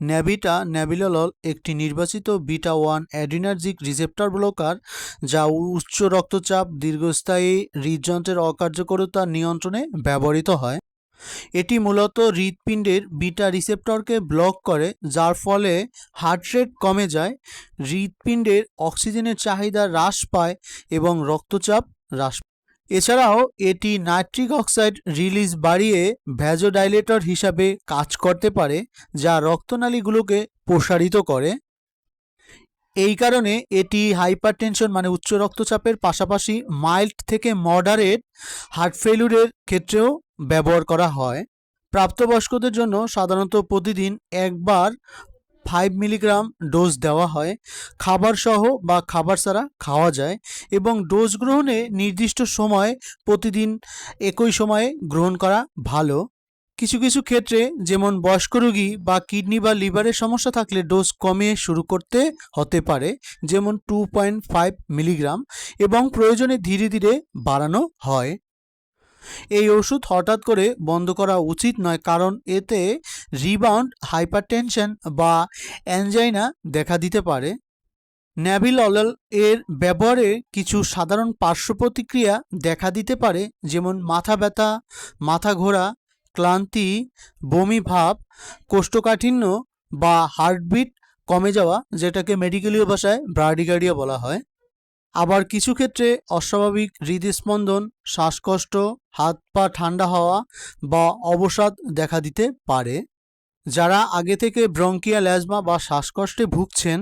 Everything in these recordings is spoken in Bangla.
ন্যাভিটা ন্যাবিলালল একটি নির্বাচিত beta one adrenergic receptor blocker যা উচ্চ রক্তচাপ, দীর্ঘস্থায়ী হৃদযন্ত্রের অকার্যকরতা নিয়ন্ত্রণে ব্যবহৃত হয় এটি মূলত হৃৎপিণ্ডের বিটা রিসেপ্টরকে ব্লক করে, যার ফলে হার্ট রেট কমে যায়, হৃৎপিণ্ডের অক্সিজেনের চাহিদা হ্রাস পায় এবং রক্তচাপ হ্রাস পায়। এছাড়াও এটি নাইট্রিক অক্সাইড রিলিজ বাড়িয়ে ভ্যাজোডাইলেটর হিসাবে কাজ করতে পারে, যা রক্তনালীগুলোকে প্রসারিত করে। এই কারণে এটি হাইপারটেনশন মানে উচ্চ রক্তচাপের পাশাপাশি মাইল্ড থেকে মডারেট হার্ট ফেলুরের ক্ষেত্রেও ব্যবহার করা হয়। প্রাপ্তবয়স্কদের জন্য সাধারণত প্রতিদিন একবার ফাইভ মিলিগ্রাম ডোজ দেওয়া হয়। খাবার সহ বা খাবার ছাড়া খাওয়া যায় এবং ডোজ গ্রহণে নির্দিষ্ট সময় প্রতিদিন একই সময়ে গ্রহণ করা ভালো। কিছু কিছু ক্ষেত্রে যেমন বয়স্ক রোগী বা কিডনি বা লিভারের সমস্যা থাকলে ডোজ কমিয়ে শুরু করতে হতে পারে, যেমন টু পয়েন্ট ফাইভ মিলিগ্রাম এবং প্রয়োজনে ধীরে ধীরে বাড়ানো হয়। এই ওষুধ হঠাৎ করে বন্ধ করা উচিত নয়, কারণ এতে রিবাউন্ড হাইপারটেনশন বা অ্যানজাইনা দেখা দিতে পারে। ন্যাভিলল এর ব্যবহারে কিছু সাধারণ পার্শ্ব প্রতিক্রিয়া দেখা দিতে পারে, যেমন মাথা ব্যথা, মাথা ঘোরা, ক্লান্তি, বমি ভাব, কোষ্ঠকাঠিন্য বা হার্টবিট কমে যাওয়া, যেটাকে মেডিকেলীয় ভাষায় ব্রাডিগার্ডিয়া বলা হয়। আবার কিছু ক্ষেত্রে অস্বাভাবিক হৃদস্পন্দন, শ্বাসকষ্ট, হাত পা ঠান্ডা হওয়া বা অবসাদ দেখা দিতে পারে। যারা আগে থেকে ব্রঙ্কিয়া অ্যাজমা বা শ্বাসকষ্টে ভুগছেন,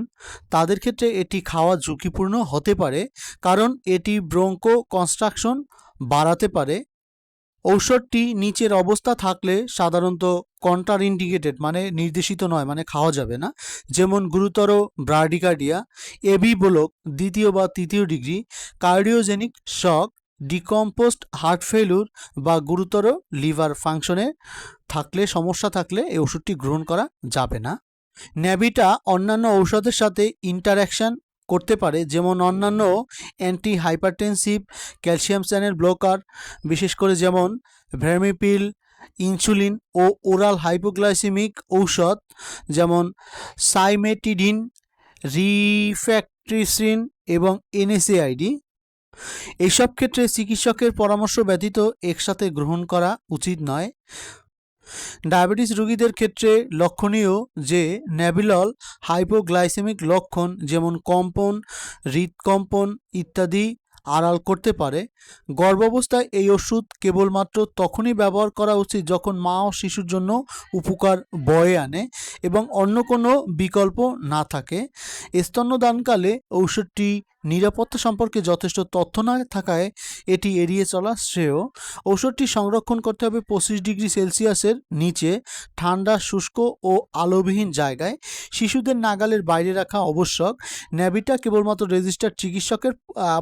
তাদের ক্ষেত্রে এটি খাওয়া ঝুঁকিপূর্ণ হতে পারে, কারণ এটি ব্রঙ্কো কনস্ট্রাকশন বাড়াতে পারে ঔষধটি নিচের অবস্থা থাকলে সাধারণত কন্ট্রার ইন্ডিকেটেড মানে নির্দেশিত নয় মানে খাওয়া যাবে না। যেমন গুরুতর ব্রাডিকার্ডিয়া এবি ব্লক, দ্বিতীয় বা তৃতীয় degree, cardiogenic shock, decompensated, heart failure বা গুরুতর লিভার ফাংশনে থাকলে, সমস্যা থাকলে এই ওষুধটি গ্রহণ করা যাবে না। ন্যাভিটা অন্যান্য ঔষধের সাথে ইন্টারাকশন করতে পারে, যেমন অন্যান্য anti hypertensive calcium channel blocker বিশেষ করে যেমন ভ্যামিপিল ইনসুলিন ও ওরাল হাইপোগ্লাইসেমিক ঔষধ, যেমন সাইমেটিডিন রিফ্যাক্ট্রিসিন এবং এনএসএআইডি এইসব ক্ষেত্রে চিকিৎসকের পরামর্শ ব্যতীত একসাথে গ্রহণ করা উচিত নয়। ডায়াবেটিস রোগীদের ক্ষেত্রে লক্ষণীয় যে ন্যাবিলল হাইপোগ্লাইসেমিক লক্ষণ যেমন কম্পন হৃদকম্পন ইত্যাদি আড়াল করতে পারে, গর্ভাবস্থায় এই ওষুধ কেবলমাত্র তখনই ব্যবহার করা উচিত যখন মা ও শিশুর জন্য উপকার বয়ে আনে এবং অন্য কোনো বিকল্প না থাকে। স্তন্যদানকালে ঔষধটি নিরাপত্তা সম্পর্কে যথেষ্ট তথ্য না থাকায় এটি এড়িয়ে চলা শ্রেয়। ঔষধটি সংরক্ষণ করতে হবে পঁচিশ ডিগ্রি সেলসিয়াসের নিচে, ঠান্ডা, শুষ্ক ও আলোবিহীন জায়গায়। শিশুদের নাগালের বাইরে রাখা আবশ্যক। ন্যাভিটা কেবলমাত্র রেজিস্টার্ড চিকিৎসকের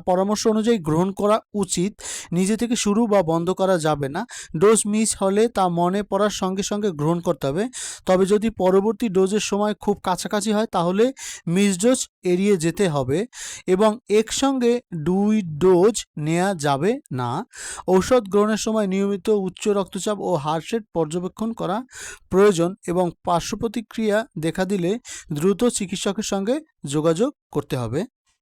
পরামর্শ অনুযায়ী গ্রহণ করা উচিত, নিজে থেকে শুরু বা বন্ধ করা যাবে না। ডোজ মিস হলে তা মনে পড়ার সঙ্গে সঙ্গে গ্রহণ করতে হবে। তবে যদি পরবর্তী ডোজের সময় খুব কাছাকাছি হয়, তাহলে মিস ডোজ এড়িয়ে যেতে হবে এবং একসঙ্গে দুই ডোজ নেওয়া যাবে না। ঔষধ গ্রহণের সময় নিয়মিত উচ্চ রক্তচাপ ও হার্ট রেট পর্যবেক্ষণ করা প্রয়োজন এবং পার্শ্ব প্রতিক্রিয়া দেখা দিলে দ্রুত চিকিৎসকের সঙ্গে যোগাযোগ করতে হবে।